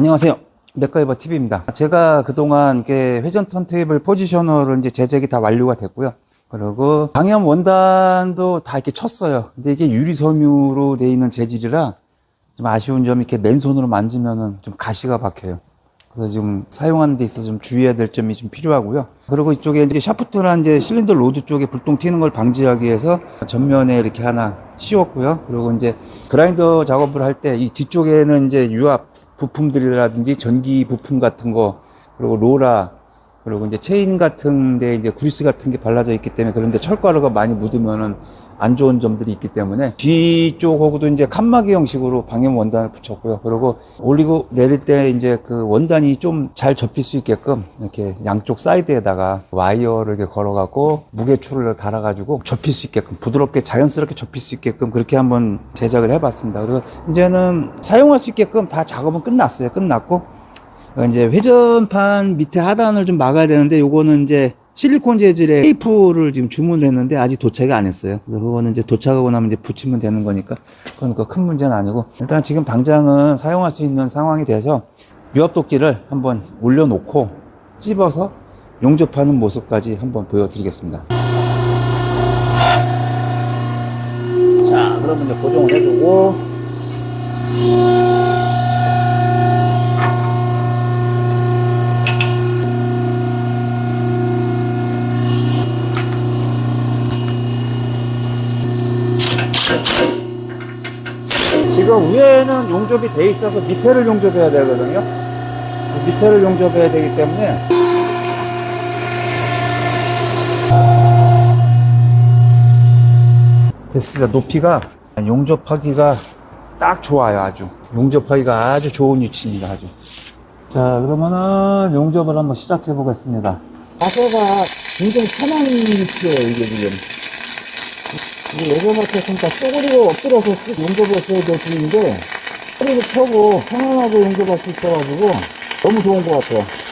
안녕하세요. 맥가이버 TV입니다. 제가 그동안 회전 턴테이블 포지셔너를 이제 제작이 다 완료가 됐고요. 그리고 방염 원단도 다 이렇게 쳤어요. 근데 이게 유리 섬유로 되어 있는 재질이라 좀 아쉬운 점이 이렇게 맨손으로 만지면은 좀 가시가 박혀요. 그래서 지금 사용하는 데 있어서 좀 주의해야 될 점이 좀 필요하고요. 그리고 이쪽에 이제 샤프트랑 이제 실린더 로드 쪽에 불똥 튀는 걸 방지하기 위해서 전면에 이렇게 하나 씌웠고요. 그리고 이제 그라인더 작업을 할 때 이 뒤쪽에는 이제 유압 부품들이라든지 전기 부품 같은 거 그리고 로라 그리고 이제 체인 같은 데 이제 그리스 같은 게 발라져 있기 때문에 그런데 철가루가 많이 묻으면은 안 좋은 점들이 있기 때문에 뒤쪽하고도 이제 칸막이 형식으로 방염 원단을 붙였고요. 그리고 올리고 내릴 때 이제 그 원단이 좀 잘 접힐 수 있게끔 이렇게 양쪽 사이드에다가 와이어를 이렇게 걸어갖고 무게추를 달아가지고 접힐 수 있게끔 부드럽게 자연스럽게 접힐 수 있게끔 그렇게 한번 제작을 해봤습니다. 그리고 이제는 사용할 수 있게끔 다 작업은 끝났어요. 끝났고 어, 이제 회전판 밑에 하단을 좀 막아야 되는데 요거는 이제 실리콘 재질의 테이프를 지금 주문을 했는데 아직 도착이 안 했어요. 그래서 그거는 이제 도착하고 나면 이제 붙이면 되는 거니까 그건 그큰 문제는 아니고 일단 지금 당장은 사용할 수 있는 상황이 돼서 유압 도끼를 한번 올려놓고 찝어서 용접하는 모습까지 한번 보여드리겠습니다. 자, 그러면 이제 고정을 해주고 지금 위에는 용접이 돼 있어서 밑에를 용접해야 되거든요. 그 밑에를 용접해야 되기 때문에 됐습니다. 높이가 용접하기가 딱 좋아요. 아주 용접하기가 아주 좋은 위치입니다. 아주. 자, 그러면은 용접을 한번 시작해 보겠습니다. 자세가 굉장히 편한 위치예요. 이게 지금. 이게 예전같이 했으니까 쪼그리고 엎드려서 쓱 용접을 했어야 될 뿐인데 허리를 펴고 편안하게 용접할 수 있어가지고 너무 좋은 것 같아요.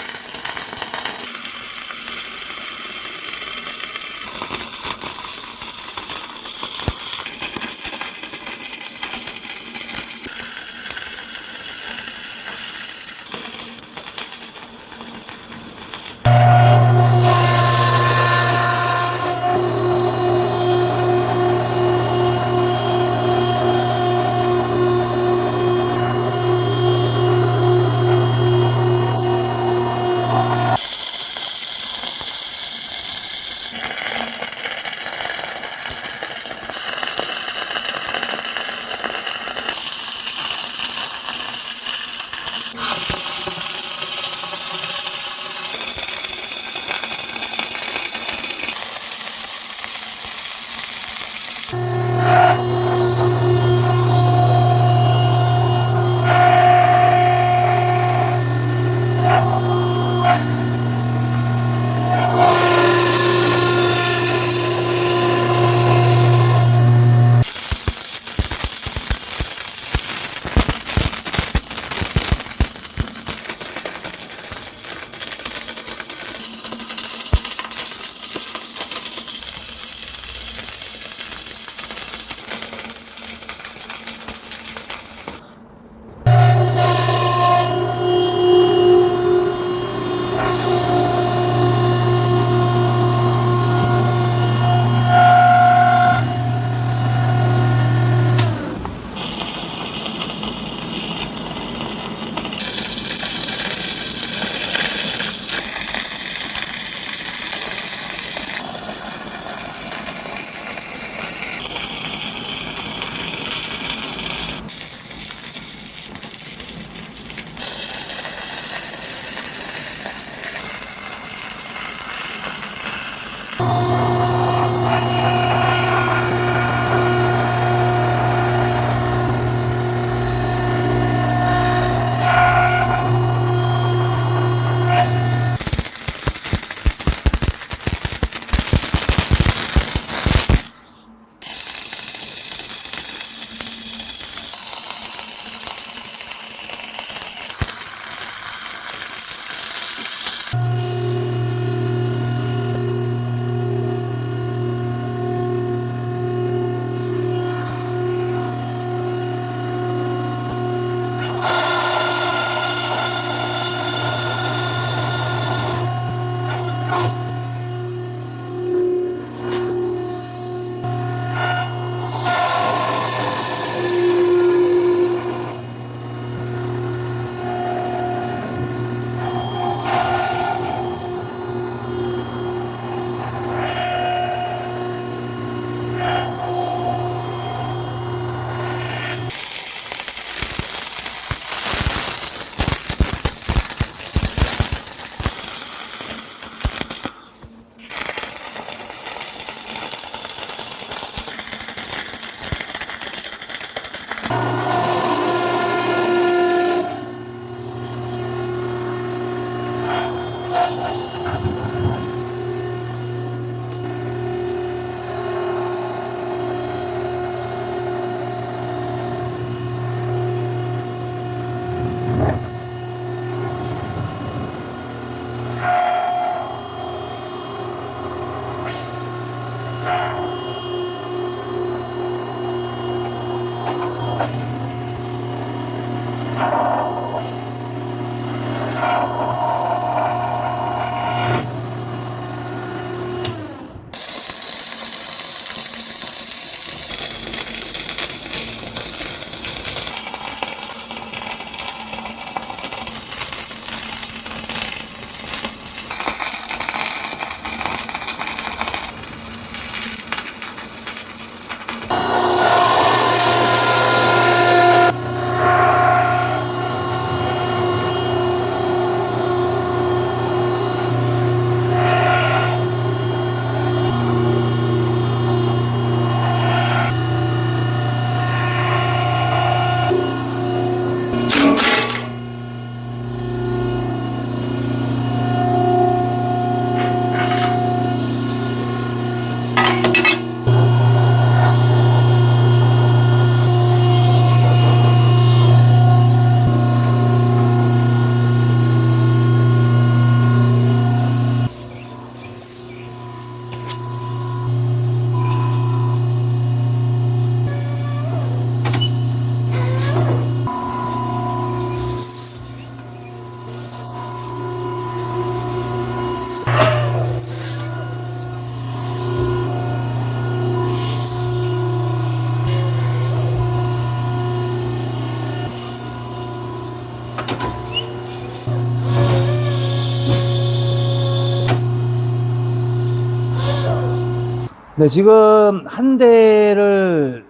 네, 지금 한 대를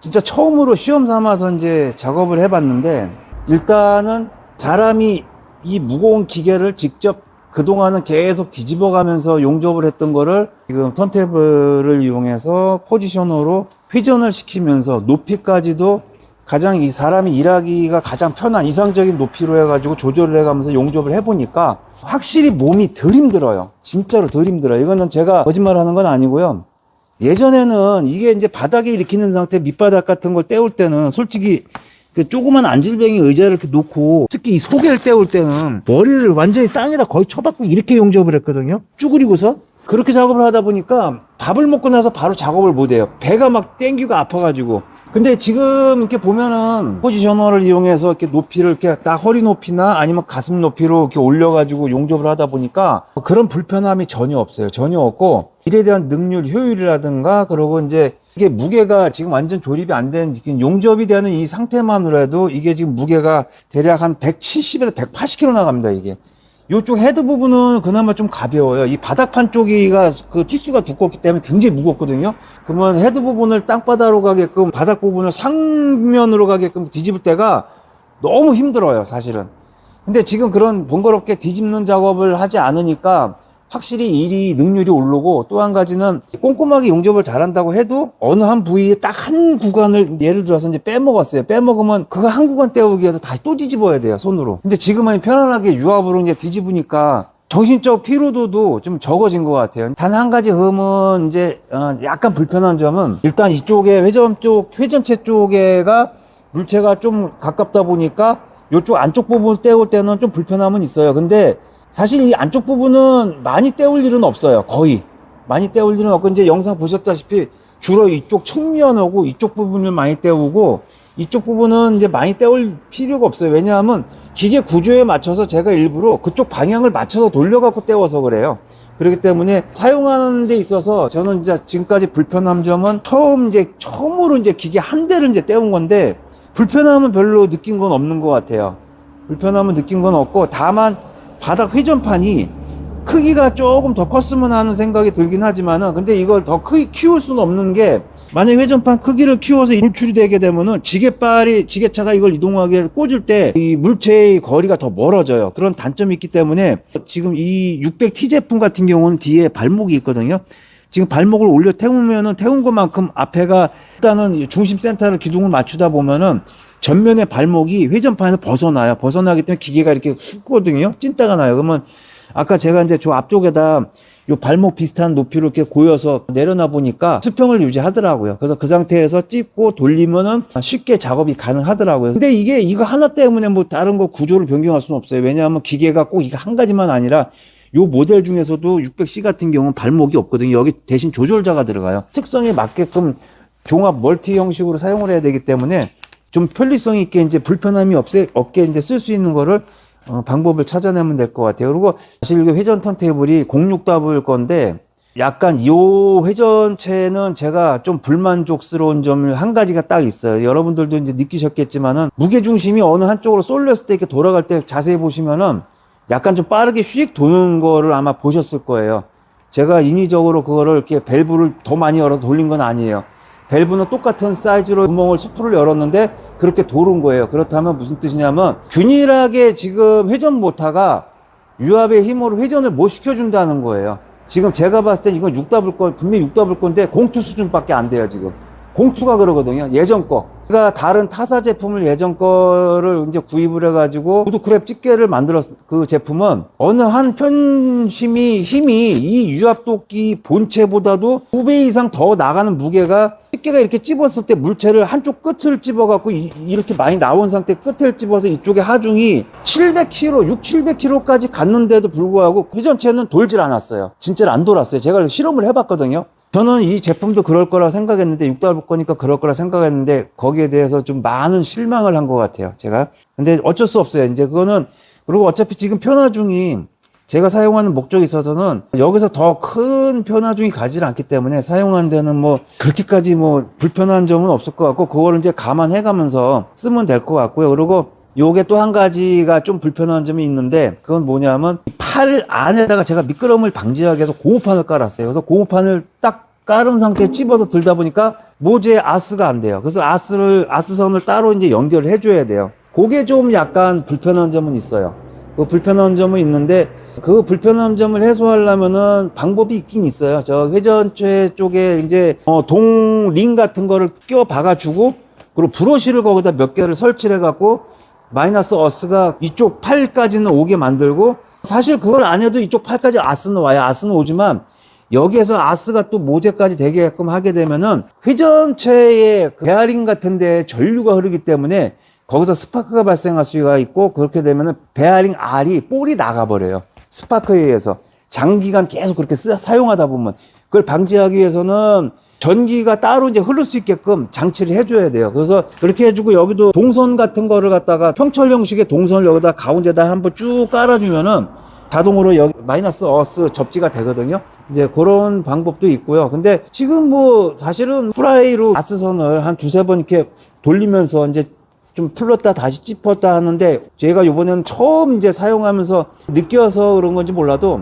진짜 처음으로 시험 삼아서 이제 작업을 해봤는데 일단은 사람이 이 무거운 기계를 직접 그동안은 계속 뒤집어 가면서 용접을 했던 거를 지금 턴테이블을 이용해서 포지셔너로 회전을 시키면서 높이까지도 가장 이 사람이 일하기가 가장 편한 이상적인 높이로 해가지고 조절을 해가면서 용접을 해보니까 확실히 몸이 덜 힘들어요. 진짜로 덜 힘들어요. 이거는 제가 거짓말 하는 건 아니고요. 예전에는 이게 이제 바닥에 일으키는 상태 밑바닥 같은 걸 떼울 때는 솔직히 그 조그만 안질뱅이 의자를 이렇게 놓고 특히 이 소개를 떼울 때는 머리를 완전히 땅에다 거의 쳐박고 이렇게 용접을 했거든요. 쭈그리고서 그렇게 작업을 하다 보니까 밥을 먹고 나서 바로 작업을 못 해요. 배가 막 땡기고 아파가지고. 근데 지금 이렇게 보면은 포지셔너를 이용해서 이렇게 높이를 이렇게 딱 허리 높이나 아니면 가슴 높이로 이렇게 올려가지고 용접을 하다 보니까 그런 불편함이 전혀 없어요. 전혀 없고 일에 대한 능률, 효율이라든가 그리고 이제 이게 무게가 지금 완전 조립이 안 된 용접이 되는 이 상태만으로 해도 이게 지금 무게가 대략 한 170에서 180kg 나갑니다. 이게. 요쪽 헤드 부분은 그나마 좀 가벼워요. 이 바닥판 쪽이가 그 티수가 두껍기 때문에 굉장히 무겁거든요. 그러면 헤드 부분을 땅바닥으로 가게끔 바닥 부분을 상면으로 가게끔 뒤집을 때가 너무 힘들어요, 사실은. 근데 지금 그런 번거롭게 뒤집는 작업을 하지 않으니까 확실히 일이 능률이 오르고 또 한 가지는 꼼꼼하게 용접을 잘한다고 해도 어느 한 부위에 딱 한 구간을 예를 들어서 이제 빼먹었어요. 빼먹으면 그거 한 구간 떼우기 위해서 다시 또 뒤집어야 돼요, 손으로. 근데 지금은 편안하게 유압으로 이제 뒤집으니까 정신적 피로도도 좀 적어진 것 같아요. 단 한 가지 흠은 이제 어, 약간 불편한 점은 일단 이쪽에 회전 쪽 회전체 쪽에가 물체가 좀 가깝다 보니까 이쪽 안쪽 부분 떼울 때는 좀 불편함은 있어요. 근데 사실 이 안쪽 부분은 많이 떼울 일은 없어요. 거의. 많이 떼울 일은 없고, 이제 영상 보셨다시피 주로 이쪽 측면하고 이쪽 부분을 많이 떼우고, 이쪽 부분은 이제 많이 떼울 필요가 없어요. 왜냐하면 기계 구조에 맞춰서 제가 일부러 그쪽 방향을 맞춰서 돌려갖고 떼워서 그래요. 그렇기 때문에 사용하는 데 있어서 저는 이제 지금까지 불편한 점은 처음 이제 처음으로 이제 기계 한 대를 이제 떼운 건데 불편함은 별로 느낀 건 없는 것 같아요. 불편함은 느낀 건 없고 다만 바닥 회전판이 크기가 조금 더 컸으면 하는 생각이 들긴 하지만은 근데 이걸 더 크게 키울 수는 없는 게 만약 회전판 크기를 키워서 물출이 되게 되면은 지게발이 지게차가 이걸 이동하게 꽂을 때 이 물체의 거리가 더 멀어져요. 그런 단점이 있기 때문에 지금 이 600T 제품 같은 경우는 뒤에 발목이 있거든요. 지금 발목을 올려 태우면은 태운 것만큼 앞에가 일단은 중심 센터를 기둥을 맞추다 보면은 전면의 발목이 회전판에서 벗어나요. 벗어나기 때문에 기계가 이렇게 쑥거든요. 찐따가 나요. 그러면 아까 제가 이제 저 앞쪽에다 요 발목 비슷한 높이로 이렇게 고여서 내려놔 보니까 수평을 유지하더라고요. 그래서 그 상태에서 찝고 돌리면은 쉽게 작업이 가능하더라고요. 근데 이게 이거 하나 때문에 뭐 다른 거 구조를 변경할 수는 없어요. 왜냐하면 기계가 꼭 이거 한 가지만 아니라 요 모델 중에서도 600C 같은 경우는 발목이 없거든요. 여기 대신 조절자가 들어가요. 특성에 맞게끔 종합 멀티 형식으로 사용을 해야 되기 때문에 좀 편리성 있게 이제 불편함이 없게, 없게 이제 쓸 수 있는 거를 어, 방법을 찾아내면 될 것 같아요. 그리고 사실 이게 회전 턴테이블이 06W 건데 약간 이 회전체는 제가 좀 불만족스러운 점을 한 가지가 딱 있어요. 여러분들도 이제 느끼셨겠지만은 무게 중심이 어느 한쪽으로 쏠렸을 때 이렇게 돌아갈 때 자세히 보시면은 약간 좀 빠르게 휙 도는 거를 아마 보셨을 거예요. 제가 인위적으로 그거를 이렇게 밸브를 더 많이 열어서 돌린 건 아니에요. 밸브는 똑같은 사이즈로 구멍을 스프를 열었는데 그렇게 도는 거예요. 그렇다면 무슨 뜻이냐면 균일하게 지금 회전 모터가 유압의 힘으로 회전을 못 시켜준다는 거예요. 지금 제가 봤을 때 이건 6W 건, 분명히 6W 건데 공투 수준밖에 안 돼요, 지금. 공투가 그러거든요. 예전 거. 제가 다른 타사 제품을 예전 거를 이제 구입을 해가지고 구두크랩 집게를 만들었 그 제품은 어느 한 편심이 힘이 이 유압도끼 본체보다도 두 배 이상 더 나가는 무게가 집게가 이렇게 찝었을 때 물체를 한쪽 끝을 찝어갖고 이, 이렇게 많이 나온 상태 끝을 찝어서 이쪽에 하중이 700kg, 6, 700kg까지 갔는데도 불구하고 회전체는 돌질 않았어요. 진짜로 안 돌았어요. 제가 실험을 해봤거든요. 저는 이 제품도 그럴 거라 생각했는데 6달러 거니까 그럴 거라 생각했는데 거기에 대해서 좀 많은 실망을 한 것 같아요. 제가. 근데 어쩔 수 없어요. 이제 그거는 그리고 어차피 지금 편화 중이 제가 사용하는 목적에 있어서는 여기서 더큰 편화중이 가지 않기 때문에 사용한 데는 뭐 그렇게까지 뭐 불편한 점은 없을 것 같고 그거를 이제 감안해 가면서 쓰면 될 것 같고요. 그리고 요게 또 한 가지가 좀 불편한 점이 있는데 그건 뭐냐면 팔 안에다가 제가 미끄럼을 방지하기 위해서 고무판을 깔았어요. 그래서 고무판을 딱 깔은 상태에 찝어서 들다 보니까 모재에 아스가 안 돼요. 그래서 아스를 아스선을 따로 이제 연결을 해줘야 돼요. 그게 좀 약간 불편한 점은 있어요. 그 불편한 점은 있는데 그 불편한 점을 해소하려면은 방법이 있긴 있어요. 저 회전체 쪽에 이제 어, 동링 같은 거를 끼워 박아주고 그리고 브러쉬를 거기다 몇 개를 설치를 해갖고 마이너스 어스가 이쪽 팔까지는 오게 만들고 사실 그걸 안 해도 이쪽 팔까지 아스는 와요. 아스는 오지만 여기에서 아스가 또 모재까지 되게끔 하게 되면은 회전체의 그 베어링 같은 데 전류가 흐르기 때문에 거기서 스파크가 발생할 수가 있고 그렇게 되면은 베어링 알이 볼이 나가버려요. 스파크에 의해서 장기간 계속 그렇게 쓰, 사용하다 보면 그걸 방지하기 위해서는 전기가 따로 이제 흐를 수 있게끔 장치를 해줘야 돼요. 그래서 그렇게 해주고 여기도 동선 같은 거를 갖다가 평철 형식의 동선을 여기다 가운데다 한번 쭉 깔아주면은 자동으로 여기 마이너스 어스 접지가 되거든요. 이제 그런 방법도 있고요. 근데 지금 뭐 사실은 프라이로 아스선을 한 두세 번 이렇게 돌리면서 이제 좀 풀렀다 다시 찝었다 하는데 제가 요번에는 처음 이제 사용하면서 느껴서 그런 건지 몰라도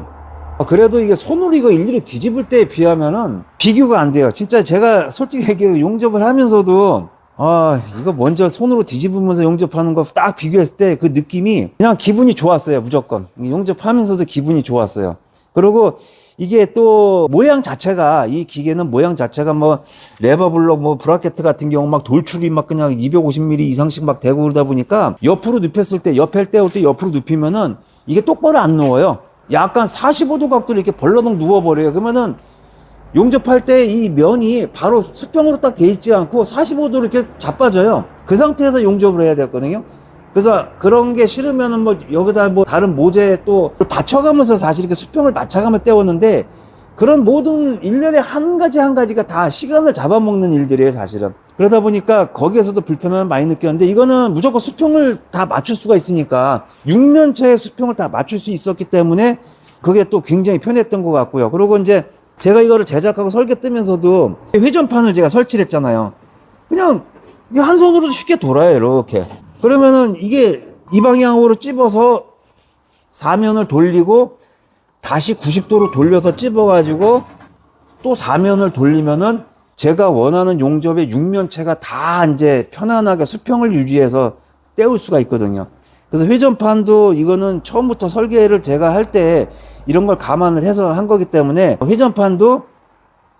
어, 그래도 이게 손으로 이거 일일이 뒤집을 때에 비하면은 비교가 안 돼요. 진짜 제가 솔직히 얘기해 용접을 하면서도 아, 이거 먼저 손으로 뒤집으면서 용접하는 거 딱 비교했을 때 그 느낌이 그냥 기분이 좋았어요. 무조건. 용접하면서도 기분이 좋았어요. 그리고 이게 또 모양 자체가 이 기계는 모양 자체가 뭐 레버블럭 뭐 브라켓 같은 경우 막 돌출이 막 그냥 250mm 이상씩 막 되고 그러다 보니까 옆으로 눕혔을 때 옆에 떼올 때 옆으로 눕히면은 이게 똑바로 안 누워요. 약간 45도 각도로 이렇게 벌러덩 누워버려요. 그러면은 용접할 때 이 면이 바로 수평으로 딱 돼 있지 않고 45도로 이렇게 자빠져요. 그 상태에서 용접을 해야 되거든요. 그래서 그런 게 싫으면은 뭐 여기다 뭐 다른 모재 또 받쳐가면서 사실 이렇게 수평을 맞춰가며 떼웠는데 그런 모든 일련의 한 가지 한 가지가 다 시간을 잡아먹는 일들이에요, 사실은. 그러다 보니까 거기에서도 불편함을 많이 느꼈는데 이거는 무조건 수평을 다 맞출 수가 있으니까 육면체의 수평을 다 맞출 수 있었기 때문에 그게 또 굉장히 편했던 것 같고요. 그리고 이제 제가 이거를 제작하고 설계 뜨면서도 회전판을 제가 설치를 했잖아요. 그냥 한 손으로도 쉽게 돌아요, 이렇게. 그러면은 이게 이 방향으로 찝어서 사면을 돌리고 다시 90도로 돌려서 찝어가지고 또 사면을 돌리면은 제가 원하는 용접의 육면체가 다 이제 편안하게 수평을 유지해서 떼울 수가 있거든요. 그래서 회전판도 이거는 처음부터 설계를 제가 할 때 이런 걸 감안을 해서 한 거기 때문에 회전판도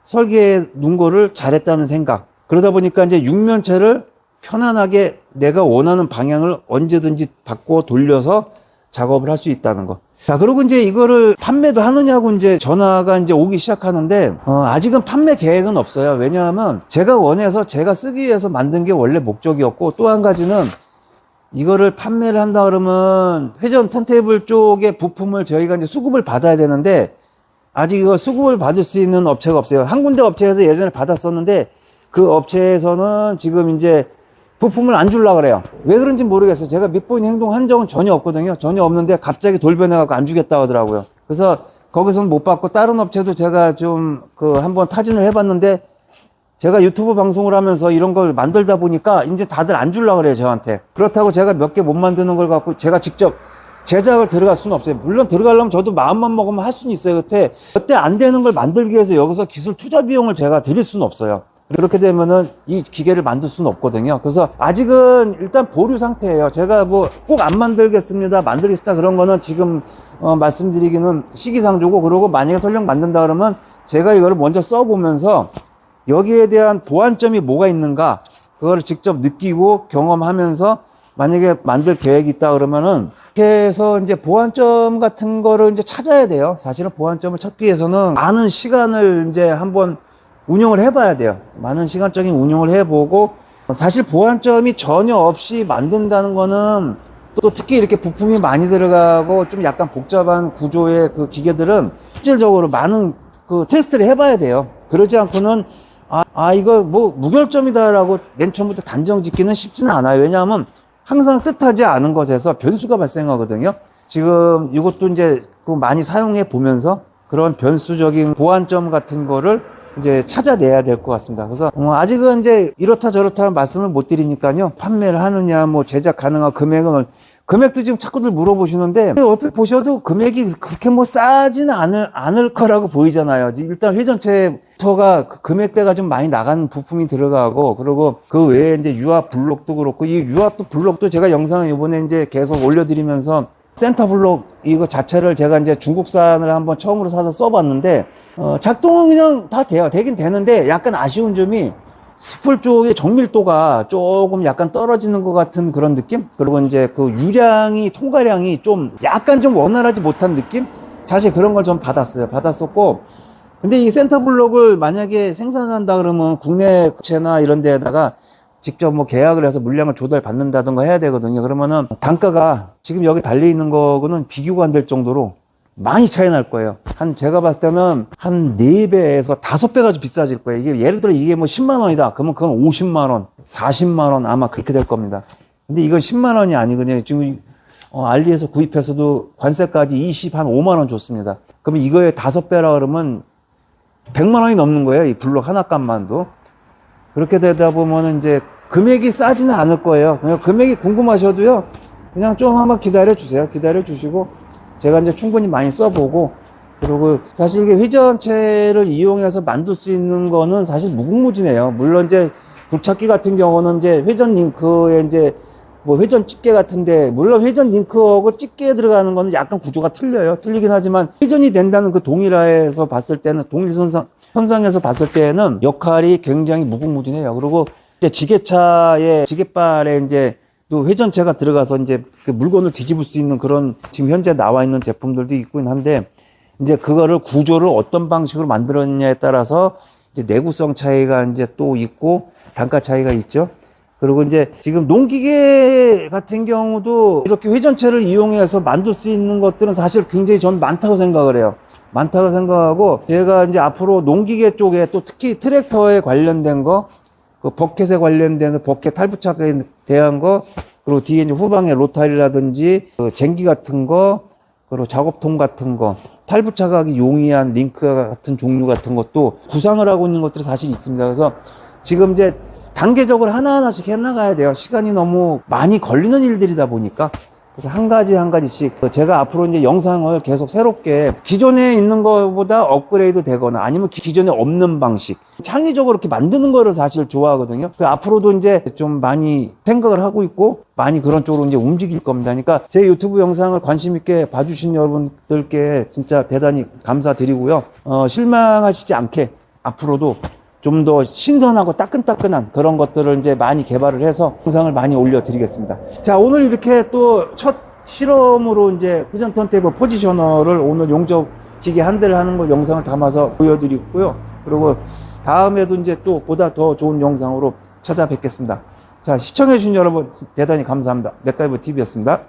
설계해 놓은 거를 잘했다는 생각. 그러다 보니까 이제 육면체를 편안하게 내가 원하는 방향을 언제든지 바꿔 돌려서 작업을 할 수 있다는 거. 자, 그리고 이제 이거를 판매도 하느냐고 이제 전화가 이제 오기 시작하는데, 어, 아직은 판매 계획은 없어요. 왜냐하면 제가 원해서 제가 쓰기 위해서 만든 게 원래 목적이었고, 또 한 가지는 이거를 판매를 한다 그러면 회전 턴테이블 쪽의 부품을 저희가 이제 수급을 받아야 되는데, 아직 이거 수급을 받을 수 있는 업체가 없어요. 한 군데 업체에서 예전에 받았었는데, 그 업체에서는 지금 이제 부품을 안 줄라 그래요. 왜 그런지 모르겠어요. 제가 밑보인 행동한 적은 전혀 없거든요. 전혀 없는데 갑자기 돌변해갖고 안 주겠다 하더라고요. 그래서 거기서는 못 받고 다른 업체도 제가 좀 그 한번 타진을 해봤는데 제가 유튜브 방송을 하면서 이런 걸 만들다 보니까 이제 다들 안 줄라 그래요, 저한테. 그렇다고 제가 몇 개 못 만드는 걸 갖고 제가 직접 제작을 들어갈 수는 없어요. 물론 들어가려면 저도 마음만 먹으면 할 수는 있어요. 그때 그때 안 되는 걸 만들기 위해서 여기서 기술 투자 비용을 제가 드릴 수는 없어요. 그렇게 되면은 이 기계를 만들 수는 없거든요. 그래서 아직은 일단 보류 상태예요. 제가 뭐 꼭 안 만들겠습니다. 만들겠다 그런 거는 지금 어, 말씀드리기는 시기상조고 그러고 만약에 설령 만든다 그러면 제가 이거를 먼저 써보면서 여기에 대한 보완점이 뭐가 있는가 그거를 직접 느끼고 경험하면서 만약에 만들 계획이 있다 그러면은 이렇게 해서 이제 보완점 같은 거를 이제 찾아야 돼요. 사실은 보완점을 찾기 위해서는 많은 시간을 이제 한번 운영을 해봐야 돼요. 많은 시간적인 운영을 해보고 사실 보완점이 전혀 없이 만든다는 거는 또 특히 이렇게 부품이 많이 들어가고 좀 약간 복잡한 구조의 그 기계들은 실질적으로 많은 그 테스트를 해봐야 돼요. 그러지 않고는 아, 아 이거 뭐 무결점이다라고 맨 처음부터 단정 짓기는 쉽지는 않아요. 왜냐하면 항상 뜻하지 않은 것에서 변수가 발생하거든요. 지금 이것도 이제 그 많이 사용해 보면서 그런 변수적인 보완점 같은 거를 이제 찾아내야 될 것 같습니다. 그래서 어, 아직은 이제 이렇다 저렇다 말씀을 못 드리니까요. 판매를 하느냐, 뭐 제작 가능한 금액은 금액도 지금 자꾸들 물어보시는데 옆에 보셔도 금액이 그렇게 뭐 싸지는 않을, 않을 거라고 보이잖아요. 일단 회전체터가 그 금액대가 좀 많이 나가는 부품이 들어가고 그리고 그 외에 이제 유압 블록도 그렇고 이 유압 블록도 제가 영상을 이번에 이제 계속 올려드리면서 센터 블록 이거 자체를 제가 이제 중국산을 한번 처음으로 사서 써봤는데 어, 작동은 그냥 다 돼요. 되긴 되는데 약간 아쉬운 점이 스풀 쪽의 정밀도가 조금 약간 떨어지는 것 같은 그런 느낌? 그리고 이제 그 유량이, 통과량이 좀 약간 좀 원활하지 못한 느낌? 사실 그런 걸 좀 받았어요. 받았었고. 근데 이 센터 블록을 만약에 생산한다 그러면 국내 업체나 이런 데에다가 직접 뭐 계약을 해서 물량을 조달 받는다던가 해야 되거든요. 그러면은 단가가 지금 여기 달려 있는 거는 비교가 안 될 정도로 많이 차이 날 거예요. 한, 제가 봤을 때는 한 4배에서 5배가 좀 비싸질 거예요. 이게 예를 들어 이게 뭐 10만 원이다. 그러면 그건 50만 원, 40만 원 아마 그렇게 될 겁니다. 근데 이건 10만 원이 아니거든요. 지금 어, 알리에서 구입해서도 관세까지 20, 한 5만 원 줬습니다. 그러면 이거에 5배라 그러면 100만 원이 넘는 거예요. 이 블록 하나 값만도. 그렇게 되다 보면은 이제 금액이 싸지는 않을 거예요. 그냥 금액이 궁금하셔도요. 그냥 좀 한번 기다려 주세요. 기다려 주시고 제가 이제 충분히 많이 써보고 그리고 사실 이게 회전체를 이용해서 만들 수 있는 거는 사실 무궁무진해요. 물론 이제 굴착기 같은 경우는 이제 회전 링크에 이제 뭐 회전 집게 같은데 물론 회전 링크하고 집게에 들어가는 거는 약간 구조가 틀려요. 틀리긴 하지만 회전이 된다는 그 동일화에서 봤을 때는 동일선상 선상에서 봤을 때는 역할이 굉장히 무궁무진해요. 그리고 이제 지게차에 지게발에 이제 또 회전체가 들어가서 이제 그 물건을 뒤집을 수 있는 그런 지금 현재 나와 있는 제품들도 있긴 한데 이제 그거를 구조를 어떤 방식으로 만들었냐에 따라서 이제 내구성 차이가 이제 또 있고 단가 차이가 있죠. 그리고 이제 지금 농기계 같은 경우도 이렇게 회전체를 이용해서 만들 수 있는 것들은 사실 굉장히 전 많다고 생각을 해요. 많다고 생각하고 제가 이제 앞으로 농기계 쪽에 또 특히 트랙터에 관련된 거, 그 버켓에 관련된 버켓 탈부착에 대한 거, 그리고 뒤에 이제 후방에 로타리라든지 그 쟁기 같은 거, 그리고 작업통 같은 거, 탈부착하기 용이한 링크 같은 종류 같은 것도 구상을 하고 있는 것들이 사실 있습니다. 그래서 지금 이제 단계적으로 하나하나씩 해나가야 돼요. 시간이 너무 많이 걸리는 일들이다 보니까. 그래서 한 가지 한 가지씩 그 제가 앞으로 이제 영상을 계속 새롭게 기존에 있는 것보다 업그레이드 되거나 아니면 기- 기존에 없는 방식 창의적으로 이렇게 만드는 거를 사실 좋아하거든요. 그 앞으로도 이제 좀 많이 생각을 하고 있고 많이 그런 쪽으로 이제 움직일 겁니다. 그러니까 제 유튜브 영상을 관심 있게 봐주신 여러분들께 진짜 대단히 감사드리고요. 어, 실망하시지 않게 앞으로도 좀 더 신선하고 따끈따끈한 그런 것들을 이제 많이 개발을 해서 영상을 많이 올려드리겠습니다. 자, 오늘 이렇게 또 첫 실험으로 이제 회전 턴테이블 포지셔너를 오늘 용접 기계 한 대를 하는 걸 영상을 담아서 보여드리고요. 그리고 다음에도 이제 또 보다 더 좋은 영상으로 찾아뵙겠습니다. 자, 시청해주신 여러분 대단히 감사합니다. 맥가이버 TV였습니다.